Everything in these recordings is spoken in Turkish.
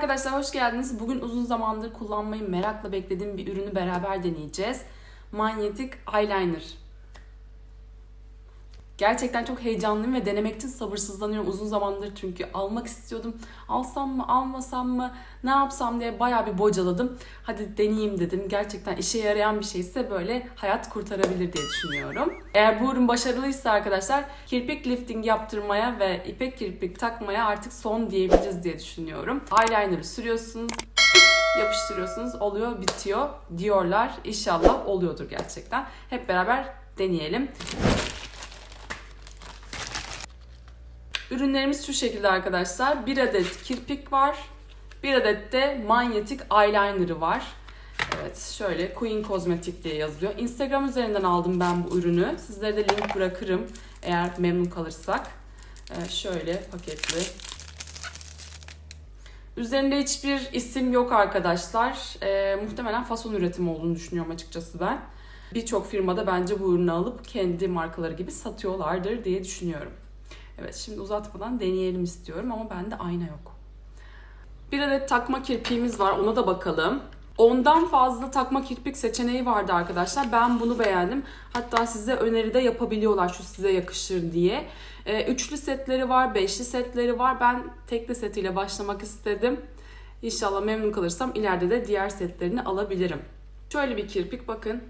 arkadaşlar hoş geldiniz. Bugün uzun zamandır kullanmayı merakla beklediğim bir ürünü beraber deneyeceğiz. Manyetik eyeliner. Gerçekten çok heyecanlıyım ve denemek için sabırsızlanıyorum uzun zamandır çünkü almak istiyordum. Alsam mı, almasam mı, ne yapsam diye bayağı bir bocaladım. Hadi deneyeyim dedim. Gerçekten işe yarayan bir şeyse böyle hayat kurtarabilir diye düşünüyorum. Eğer bu ürün başarılıysa arkadaşlar kirpik lifting yaptırmaya ve ipek kirpik takmaya artık son diyebiliriz diye düşünüyorum. Eyeliner'ı sürüyorsunuz, yapıştırıyorsunuz, oluyor, bitiyor diyorlar. İnşallah oluyordur gerçekten. Hep beraber deneyelim. Ürünlerimiz şu şekilde arkadaşlar. Bir adet kirpik var. Bir adet de manyetik eyeliner'ı var. Evet şöyle Queen Cosmetic diye yazıyor. Instagram üzerinden aldım ben bu ürünü. Sizlere de link bırakırım eğer memnun kalırsak. Ee, şöyle paketli. Üzerinde hiçbir isim yok arkadaşlar. Ee, muhtemelen fason üretimi olduğunu düşünüyorum açıkçası ben. Birçok firmada bence bu ürünü alıp kendi markaları gibi satıyorlardır diye düşünüyorum. Evet şimdi uzatmadan deneyelim istiyorum ama bende ayna yok. Bir adet takma kirpiğimiz var ona da bakalım. Ondan fazla takma kirpik seçeneği vardı arkadaşlar. Ben bunu beğendim. Hatta size öneride yapabiliyorlar şu size yakışır diye. Ee, üçlü setleri var, beşli setleri var. Ben tekli setiyle başlamak istedim. İnşallah memnun kalırsam ileride de diğer setlerini alabilirim. Şöyle bir kirpik bakın.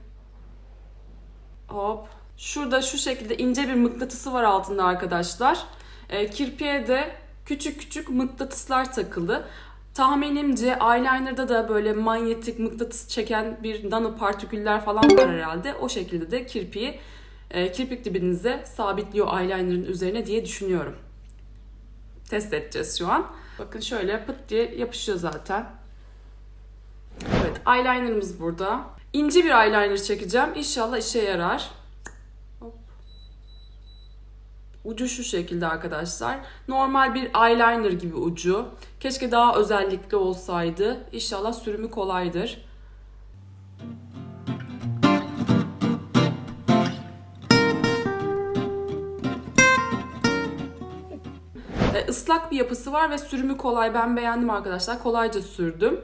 Hop. Şurada şu şekilde ince bir mıknatısı var altında arkadaşlar. E, kirpiğe de küçük küçük mıknatıslar takılı. Tahminimce eyeliner'da da böyle manyetik mıknatıs çeken bir nano partiküller falan var herhalde. O şekilde de kirpiği e, kirpik dibinize sabitliyor eyeliner'ın üzerine diye düşünüyorum. Test edeceğiz şu an. Bakın şöyle pıt diye yapışıyor zaten. Evet eyeliner'ımız burada. İnce bir eyeliner çekeceğim. İnşallah işe yarar. Ucu şu şekilde arkadaşlar. Normal bir eyeliner gibi ucu. Keşke daha özellikli olsaydı. İnşallah sürümü kolaydır. E, ıslak bir yapısı var ve sürümü kolay. Ben beğendim arkadaşlar. Kolayca sürdüm.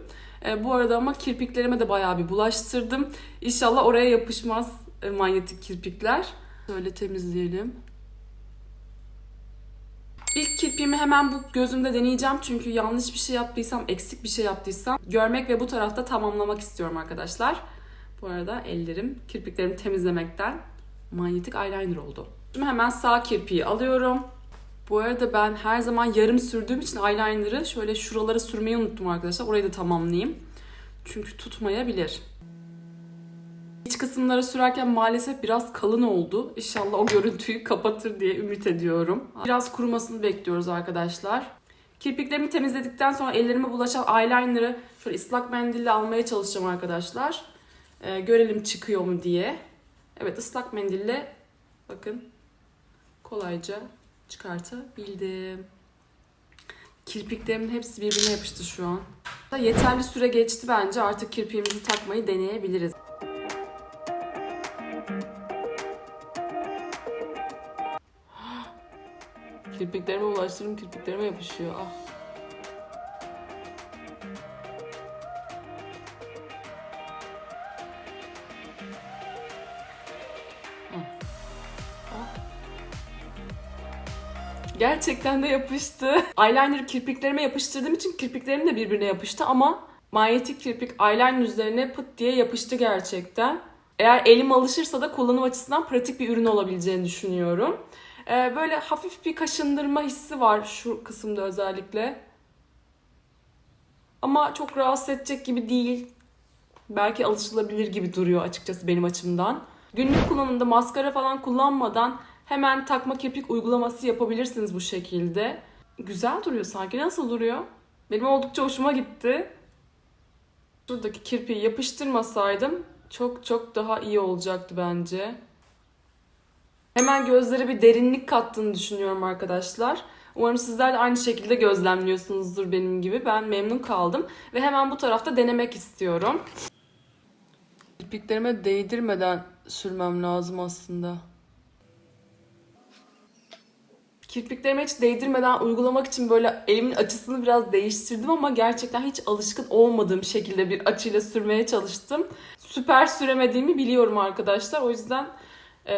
E, bu arada ama kirpiklerime de bayağı bir bulaştırdım. İnşallah oraya yapışmaz e, manyetik kirpikler. Şöyle temizleyelim. İlk kirpiğimi hemen bu gözümde deneyeceğim çünkü yanlış bir şey yaptıysam, eksik bir şey yaptıysam görmek ve bu tarafta tamamlamak istiyorum arkadaşlar. Bu arada ellerim, kirpiklerimi temizlemekten manyetik eyeliner oldu. Şimdi hemen sağ kirpiği alıyorum. Bu arada ben her zaman yarım sürdüğüm için eyeliner'ı şöyle şuralara sürmeyi unuttum arkadaşlar. Orayı da tamamlayayım. Çünkü tutmayabilir. İç kısımlara sürerken maalesef biraz kalın oldu. İnşallah o görüntüyü kapatır diye ümit ediyorum. Biraz kurumasını bekliyoruz arkadaşlar. Kirpiklerimi temizledikten sonra ellerime bulaşan eyeliner'ı şöyle ıslak mendille almaya çalışacağım arkadaşlar. Ee, görelim çıkıyor mu diye. Evet ıslak mendille bakın kolayca çıkartabildim. Kirpiklerimin hepsi birbirine yapıştı şu an. Yeterli süre geçti bence artık kirpiğimizi takmayı deneyebiliriz. Kirpiklerime ulaştırdım, kirpiklerime yapışıyor. Ah. Ah. Gerçekten de yapıştı. Eyeliner'ı kirpiklerime yapıştırdığım için kirpiklerim de birbirine yapıştı ama manyetik kirpik eyeliner üzerine pıt diye yapıştı gerçekten. Eğer elim alışırsa da kullanım açısından pratik bir ürün olabileceğini düşünüyorum. Ee, böyle hafif bir kaşındırma hissi var şu kısımda özellikle. Ama çok rahatsız edecek gibi değil. Belki alışılabilir gibi duruyor açıkçası benim açımdan. Günlük kullanımda maskara falan kullanmadan hemen takma kirpik uygulaması yapabilirsiniz bu şekilde. Güzel duruyor sanki. Nasıl duruyor? Benim oldukça hoşuma gitti. Şuradaki kirpiği yapıştırmasaydım çok çok daha iyi olacaktı bence. Hemen gözlere bir derinlik kattığını düşünüyorum arkadaşlar. Umarım sizler de aynı şekilde gözlemliyorsunuzdur benim gibi. Ben memnun kaldım ve hemen bu tarafta denemek istiyorum. İpliklerime değdirmeden sürmem lazım aslında. Kirpiklerime hiç değdirmeden uygulamak için böyle elimin açısını biraz değiştirdim ama gerçekten hiç alışkın olmadığım şekilde bir açıyla sürmeye çalıştım. Süper süremediğimi biliyorum arkadaşlar. O yüzden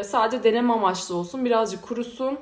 sadece deneme amaçlı olsun. Birazcık kurusun.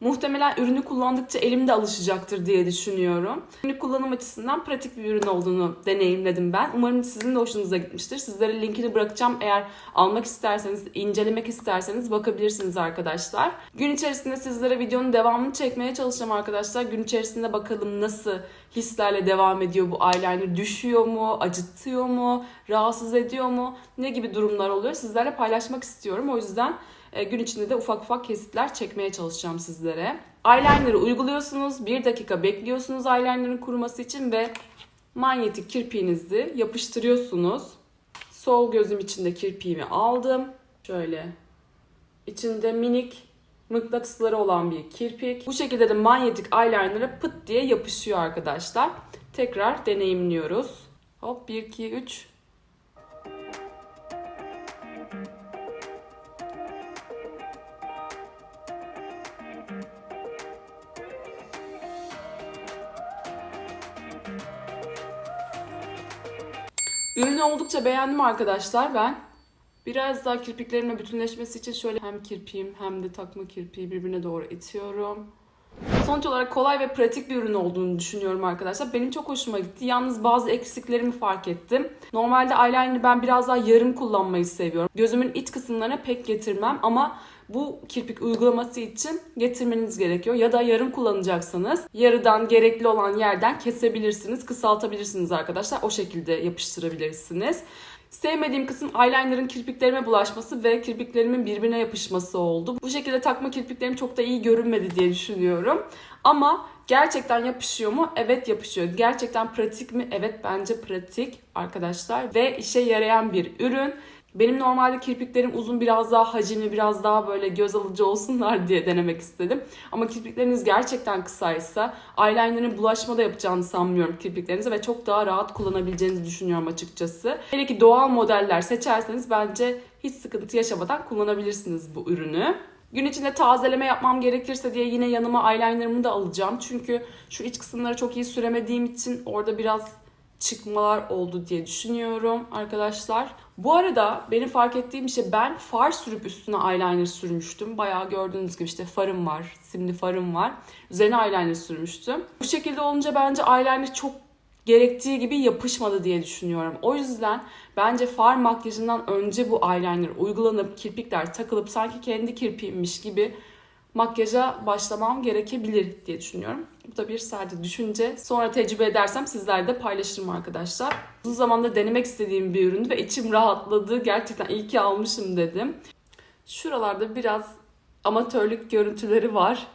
Muhtemelen ürünü kullandıkça elim de alışacaktır diye düşünüyorum. Ürünü kullanım açısından pratik bir ürün olduğunu deneyimledim ben. Umarım sizin de hoşunuza gitmiştir. Sizlere linkini bırakacağım. Eğer almak isterseniz, incelemek isterseniz bakabilirsiniz arkadaşlar. Gün içerisinde sizlere videonun devamını çekmeye çalışacağım arkadaşlar. Gün içerisinde bakalım nasıl hislerle devam ediyor bu eyeliner. Düşüyor mu, acıtıyor mu, rahatsız ediyor mu, ne gibi durumlar oluyor sizlerle paylaşmak istiyorum. O yüzden e, gün içinde de ufak ufak kesitler çekmeye çalışacağım sizlere. Eyeliner'ı uyguluyorsunuz. Bir dakika bekliyorsunuz eyeliner'ın kuruması için ve manyetik kirpiğinizi yapıştırıyorsunuz. Sol gözüm içinde kirpiğimi aldım. Şöyle içinde minik mıknatısları olan bir kirpik. Bu şekilde de manyetik eyeliner'a pıt diye yapışıyor arkadaşlar. Tekrar deneyimliyoruz. Hop 1 2 3 Ürünü oldukça beğendim arkadaşlar ben. Biraz daha kirpiklerimle bütünleşmesi için şöyle hem kirpiğim hem de takma kirpiği birbirine doğru itiyorum. Sonuç olarak kolay ve pratik bir ürün olduğunu düşünüyorum arkadaşlar. Benim çok hoşuma gitti. Yalnız bazı eksiklerimi fark ettim. Normalde eyeliner'ı ben biraz daha yarım kullanmayı seviyorum. Gözümün iç kısımlarına pek getirmem ama bu kirpik uygulaması için getirmeniz gerekiyor. Ya da yarım kullanacaksanız yarıdan gerekli olan yerden kesebilirsiniz, kısaltabilirsiniz arkadaşlar. O şekilde yapıştırabilirsiniz. Sevmediğim kısım eyeliner'ın kirpiklerime bulaşması ve kirpiklerimin birbirine yapışması oldu. Bu şekilde takma kirpiklerim çok da iyi görünmedi diye düşünüyorum. Ama gerçekten yapışıyor mu? Evet yapışıyor. Gerçekten pratik mi? Evet bence pratik arkadaşlar ve işe yarayan bir ürün. Benim normalde kirpiklerim uzun biraz daha hacimli biraz daha böyle göz alıcı olsunlar diye denemek istedim. Ama kirpikleriniz gerçekten kısaysa eyeliner'ın bulaşma da yapacağını sanmıyorum kirpiklerinize ve çok daha rahat kullanabileceğinizi düşünüyorum açıkçası. Hele ki doğal modeller seçerseniz bence hiç sıkıntı yaşamadan kullanabilirsiniz bu ürünü. Gün içinde tazeleme yapmam gerekirse diye yine yanıma eyelinerımı da alacağım. Çünkü şu iç kısımları çok iyi süremediğim için orada biraz çıkmalar oldu diye düşünüyorum arkadaşlar. Bu arada benim fark ettiğim şey ben far sürüp üstüne eyeliner sürmüştüm. Bayağı gördüğünüz gibi işte farım var, simli farım var. Üzerine eyeliner sürmüştüm. Bu şekilde olunca bence eyeliner çok gerektiği gibi yapışmadı diye düşünüyorum. O yüzden bence far makyajından önce bu eyeliner uygulanıp kirpikler takılıp sanki kendi kirpiğimmiş gibi makyaja başlamam gerekebilir diye düşünüyorum. Bu da bir sadece düşünce. Sonra tecrübe edersem sizlerle paylaşırım arkadaşlar. Uzun zamandır denemek istediğim bir üründü ve içim rahatladı. Gerçekten iyi ki almışım dedim. Şuralarda biraz amatörlük görüntüleri var.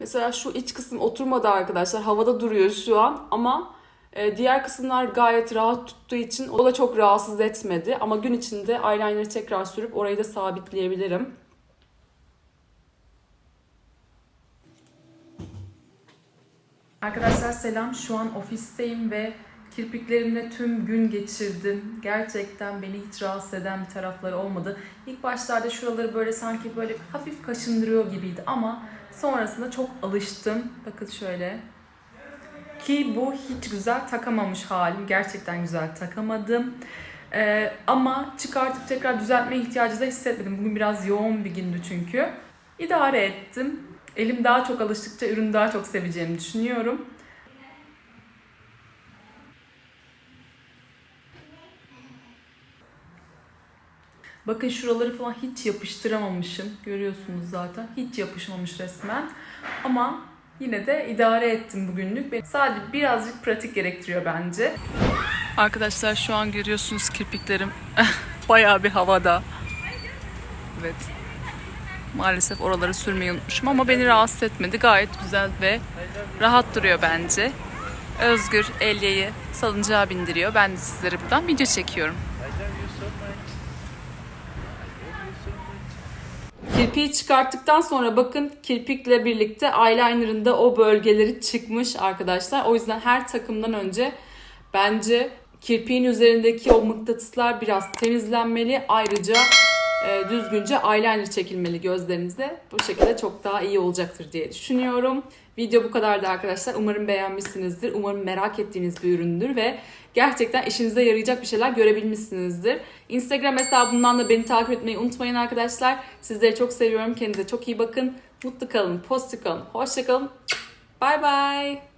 Mesela şu iç kısım oturmadı arkadaşlar. Havada duruyor şu an ama e, diğer kısımlar gayet rahat tuttuğu için o da çok rahatsız etmedi. Ama gün içinde eyeliner'ı tekrar sürüp orayı da sabitleyebilirim. Arkadaşlar selam. Şu an ofisteyim ve kirpiklerimle tüm gün geçirdim. Gerçekten beni hiç rahatsız eden bir tarafları olmadı. İlk başlarda şuraları böyle sanki böyle hafif kaşındırıyor gibiydi ama sonrasında çok alıştım. Bakın şöyle. Ki bu hiç güzel takamamış halim. Gerçekten güzel takamadım. Ee, ama çıkartıp tekrar düzeltme ihtiyacı da hissetmedim. Bugün biraz yoğun bir gündü çünkü. İdare ettim. Elim daha çok alıştıkça ürünü daha çok seveceğimi düşünüyorum. Bakın şuraları falan hiç yapıştıramamışım. Görüyorsunuz zaten. Hiç yapışmamış resmen. Ama yine de idare ettim bugünlük. Sadece birazcık pratik gerektiriyor bence. Arkadaşlar şu an görüyorsunuz kirpiklerim bayağı bir havada. Evet. Maalesef oraları sürmeyi unutmuşum ama beni rahatsız etmedi. Gayet güzel ve rahat duruyor bence. Özgür Elya'yı salıncağa bindiriyor. Ben de sizlere buradan video çekiyorum. Kirpiği çıkarttıktan sonra bakın kirpikle birlikte eyeliner'ın da o bölgeleri çıkmış arkadaşlar. O yüzden her takımdan önce bence kirpiğin üzerindeki o mıknatıslar biraz temizlenmeli. Ayrıca e, düzgünce eyeliner çekilmeli gözlerinize. Bu şekilde çok daha iyi olacaktır diye düşünüyorum. Video bu kadardı arkadaşlar. Umarım beğenmişsinizdir. Umarım merak ettiğiniz bir üründür ve gerçekten işinize yarayacak bir şeyler görebilmişsinizdir. Instagram hesabımdan da beni takip etmeyi unutmayın arkadaşlar. Sizleri çok seviyorum. Kendinize çok iyi bakın. Mutlu kalın, pozitif kalın. Hoşça kalın. Bye bye.